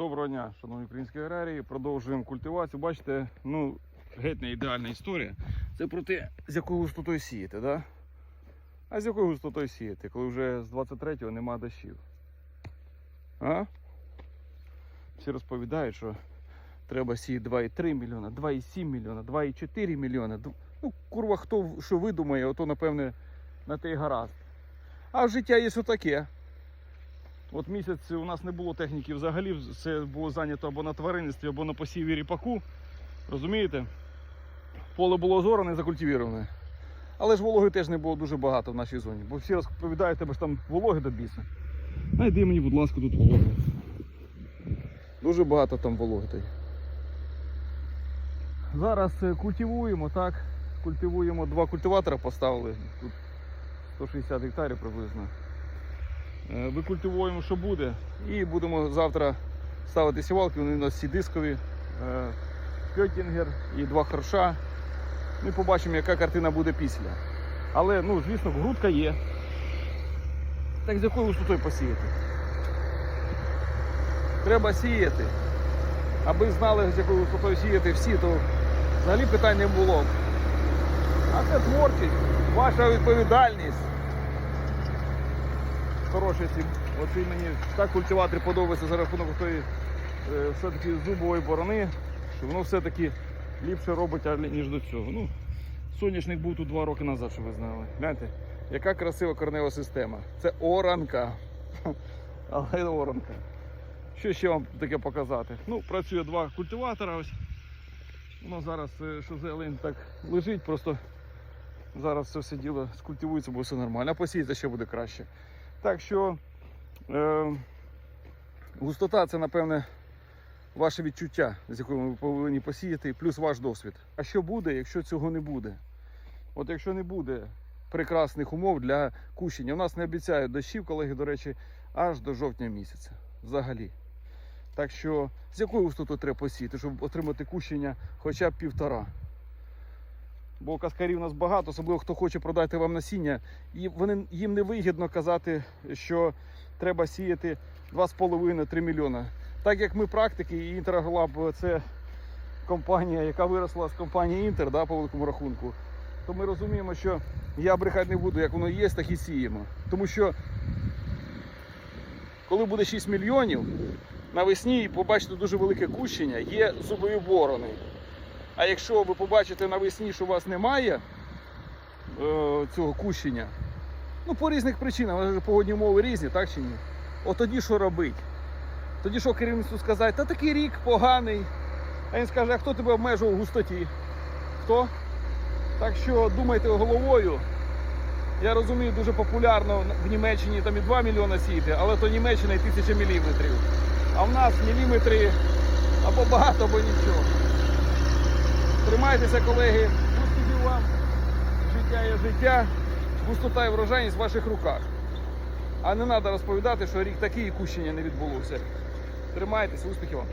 Доброго дня, шановні українські аграрії. Продовжуємо культивацію. Бачите, ну, геть не ідеальна історія. Це про те, з якою густотою сіяти, да? А з якою густотою сіяти, коли вже з 23-го нема дощів. А? Всі розповідають, що треба сіяти 2,3 мільйона, 2,7 мільйона, 2,4 мільйона. Ну, курва, хто що видумає, ото, напевне, на те й гаразд. А життя є отаке. От місяць у нас не було техніки взагалі, все було зайнято або на тваринництві, або на посіві ріпаку. Розумієте? Поле було зоране, закультивіроване. Але ж вологи теж не було дуже багато в нашій зоні. Бо всі розповідають, тебе ж там вологи до біса. Найди мені, будь ласка, тут вологи. Дуже багато там вологи. Зараз е, культивуємо, так. Культивуємо два культиватора поставили. Тут 160 гектарів приблизно. Е, Викультивуємо, що буде. І будемо завтра ставити сівалки. Вони у нас всі дискові. е, Пьотінгер і два харша. Ми побачимо, яка картина буде після. Але, ну, звісно, грудка є. Так з якою висотою посіяти? Треба сіяти. Аби знали, з якою висотою сіяти всі, то взагалі питань не було. А це творчість, ваша відповідальність хороші ці. Оці мені так культиватор подобається за рахунок тої е, все-таки зубової борони, що воно все-таки ліпше робить, ніж до цього. Ну, соняшник був тут два роки назад, щоб ви знали. Гляньте, яка красива корнева система. Це оранка. Але оранка. Що ще вам таке показати? Ну, працює два культиватора. Воно зараз, е, що зелень так лежить, просто зараз все діло скультивується, бо все нормально. А посіється ще буде краще. Так що е, густота це, напевне, ваше відчуття, з якою ви повинні посіяти, плюс ваш досвід. А що буде, якщо цього не буде? От якщо не буде прекрасних умов для кущення, у нас не обіцяють дощів, колеги, до речі, аж до жовтня місяця. Взагалі. Так що з якою густотою треба посіяти, щоб отримати кущення хоча б півтора. Бо каскарів у нас багато, особливо хто хоче продати вам насіння, і вони, їм не вигідно казати, що треба сіяти 2,5-3 мільйона. Так як ми практики, і Інтерглаб це компанія, яка виросла з компанії Інтер да, по великому рахунку, то ми розуміємо, що я брехати не буду, як воно є, так і сіємо. Тому що коли буде 6 мільйонів, навесні побачите дуже велике кущення, є зубові борони. А якщо ви побачите навесні, що у вас немає е, цього кущення, ну по різних причинах, погодні умови різні, так чи ні? От тоді що робити? Тоді що керівництву сказати, та такий рік поганий. А він скаже, а хто тебе обмежував в густоті? Хто? Так що думайте головою. Я розумію, дуже популярно в Німеччині там і 2 мільйона сіяти, але то Німеччина і тисяча міліметрів. А в нас міліметри або багато, або нічого. Тримайтеся, колеги. Успіхів вам. Життя є життя, густота і врожайність в ваших руках. А не треба розповідати, що рік такий і кущення не відбулося. Тримайтеся, успіхів вам.